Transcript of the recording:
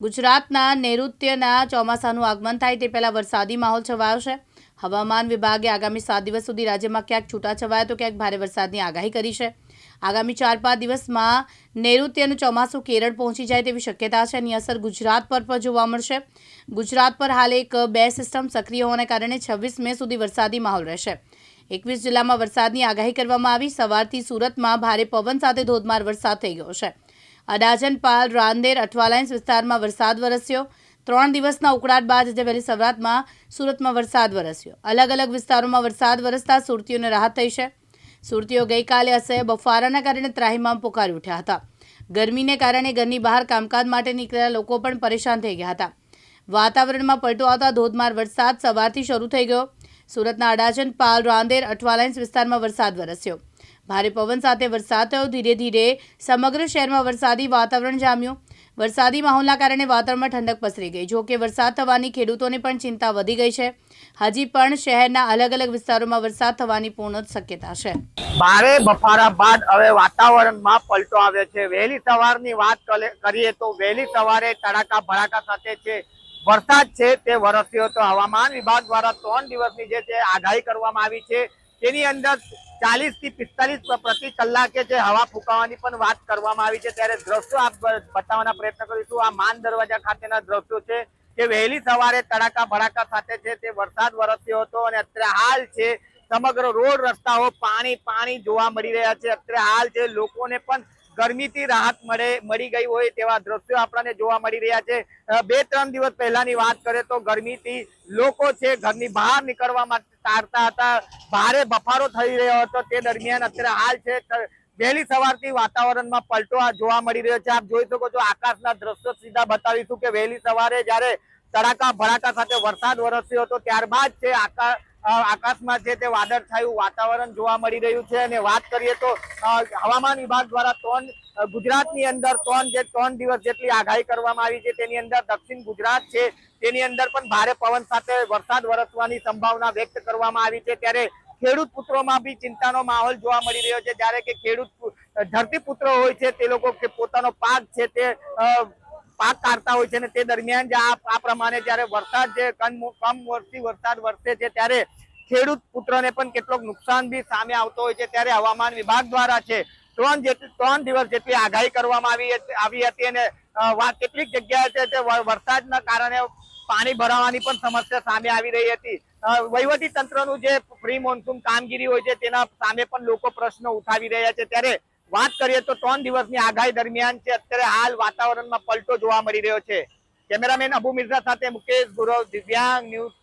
ગુજરાતના નૈઋત્યના ચોમાસાનું આગમન થાય તે પહેલાં વરસાદી માહોલ છવાયો છે. હવામાન વિભાગે આગામી સાત દિવસ સુધી રાજ્યમાં ક્યાંક છૂટાછવાયા તો ક્યાંક ભારે વરસાદની આગાહી કરી છે. આગામી ચાર પાંચ દિવસમાં નૈઋત્યનું ચોમાસું કેરળ પહોંચી જાય તેવી શક્યતા છે એની અસર ગુજરાત પર પણ જોવા મળશે. ગુજરાત પર હાલ એક બે સિસ્ટમ સક્રિય હોવાને કારણે છવ્વીસ મે સુધી વરસાદી માહોલ રહેશે. એકવીસ જિલ્લામાં વરસાદની આગાહી કરવામાં આવી. સવારથી સુરતમાં ભારે પવન સાથે ધોધમાર વરસાદ થઈ ગયો છે. અડાજણ પાલ રાંદેર અઠવાલાઇન્સ વિસ્તારમાં વરસાદ વરસ્યો. ત્રણ દિવસના ઉકળાટ બાદ આજે વહેલી સવરાતમાં સુરતમાં વરસાદ વરસ્યો. અલગ અલગ વિસ્તારોમાં વરસાદ વરસતા સુરતીઓને રાહત થઈ છે. સુરતીઓ ગઈકાલે અસહ્ય બફારાના કારણે ત્રાહિમામ પોકારી ઉઠ્યા હતા. ગરમીને કારણે ઘરની બહાર કામકાજ માટે નીકળેલા લોકો પણ પરેશાન થઈ ગયા હતા. વાતાવરણમાં પલટો આવતા ધોધમાર વરસાદ સવારથી શરૂ થઈ ગયો. સુરતના અડાજન પાલ રાંદેર અઠવાલાઇન્સ વિસ્તારમાં વરસાદ વરસ્યો. ભારે પવન સાથે વરસાદ થયો. ધીરે ધીરે સમગ્ર શહેરમાં વરસાદી વાતાવરણ જામ્યું. વરસાદી માહોલના કારણે વાતાવરણમાં ઠંડક પસરી ગઈ. જોકે વરસાદ થવાની ખેડૂતોની પણ ચિંતા વધી ગઈ છે. હજી પણ શહેરના અલગ અલગ વિસ્તારોમાં વરસાદ થવાની પૂર્ણ શક્યતા છે. ભારે બફારા બાદ હવે વાતાવરણમાં પલટો આવ્યો છે. વહેલી સવારની વાત કરીએ તો વહેલી સવારે તડાકા ભડાકા સાથે છે વરસાદ છે તે વરસ્યો તો હવામાન વિભાગ દ્વારા ત્રણ દિવસની જે છે આગાહી કરવામાં આવી છે. તેની અંદર ચાલીસથી પિસ્તાલીસ પ્રતિ કલાકે જે હવા ફૂંકાવાની પણ વાત કરવામાં આવી છે, ત્યારે દ્રશ્યો આપ બતાવવાના પ્રયત્ન કરીશું. આ માન દરવાજા ખાતેના દ્રશ્યો છે કે વહેલી સવારે તડાકા ભડાકા સાથે છે તે વરસાદ વરસ્યો હતો અને અત્યારે હાલ છે સમગ્ર રોડ રસ્તાઓ પાણી પાણી જોવા મળી રહ્યા છે. અત્યારે હાલ છે લોકોને પણ ગરમીથી રાહત મળે મળી ગઈ હોય તેવા દ્રશ્યો આપણને જોવા મળી રહ્યા છે. બે ત્રણ દિવસ પહેલાની વાત કરીએ તો ગરમીથી લોકો છે ઘરની બહાર નીકળવા માટે ટાળતા હતા. ભારે બફારો થઈ રહ્યો હતો. તે દરમિયાન અત્યારે હાલ છે વહેલી સવારથી વાતાવરણમાં પલટો જોવા મળી રહ્યો છે. આપ જોઈ શકો છો આકાશના દ્રશ્યો સીધા બતાવીશું કે વહેલી સવારે જ્યારે તડાકા ભડાકા સાથે વરસાદ વરસ્યો હતો ત્યારબાદ છે આકા અ, આકાશમાં છે તે વાદળ છાયું, વાતાવરણ જોવા મળી રહ્યું છે અને વાત કરીએ તો હવામાન વિભાગ દ્વારા ત્રણ ગુજરાતની અંદર ત્રણ જે ત્રણ દિવસ જેટલી આગાહી કરવામાં આવી છે, તેની અંદર દક્ષિણ ગુજરાત છે, તેની અંદર પણ ભારે પવન સાથે વરસાદ વરસવાની સંભાવના વ્યક્ત કરવામાં આવી છે. ત્યારે ખેડૂત પુત્રોમાં બી ચિંતાનો માહોલ જોવા મળી રહ્યો છે. જ્યારે કે ખેડૂત ધરતી પુત્રો હોય છે, તે લોકો કે પોતાનો પાક છે તે પાક કાઢતા હોય છે અને તે દરમિયાન જે આ પ્રમાણે જ્યારે વરસાદ જે કમ કમોસમી વરસાદ વરસે છે, ત્યારે ખેડૂત પુત્રને પણ કેટલોક નુકસાન બી સામે આવતો હોય છે. ત્યારે હવામાન વિભાગ દ્વારા છે, ત્રણ જેટલી ત્રણ દિવસ જેટલી આગાહી કરવામાં આવી આવી હતી અને કેટલીક જગ્યાએ છે તે વરસાદના કારણે પાણી ભરાવાની પણ સમસ્યા સામે આવી રહી હતી. વહીવટી તંત્રનું જે પ્રી મોન્સૂન કામગીરી હોય છે, તેના સામે પણ લોકો પ્રશ્નો ઉઠાવી રહ્યા છે. ત્યારે વાત કરીએ તો ત્રણ દિવસની આગાહી દરમિયાન છે, અત્યારે હાલ વાતાવરણમાં પલટો જોવા મળી રહ્યો છે. કેમેરામેન અબુ મિર્ઝા સાથે મુકેશ ગુરવ, દિવ્યાંગ ન્યૂઝ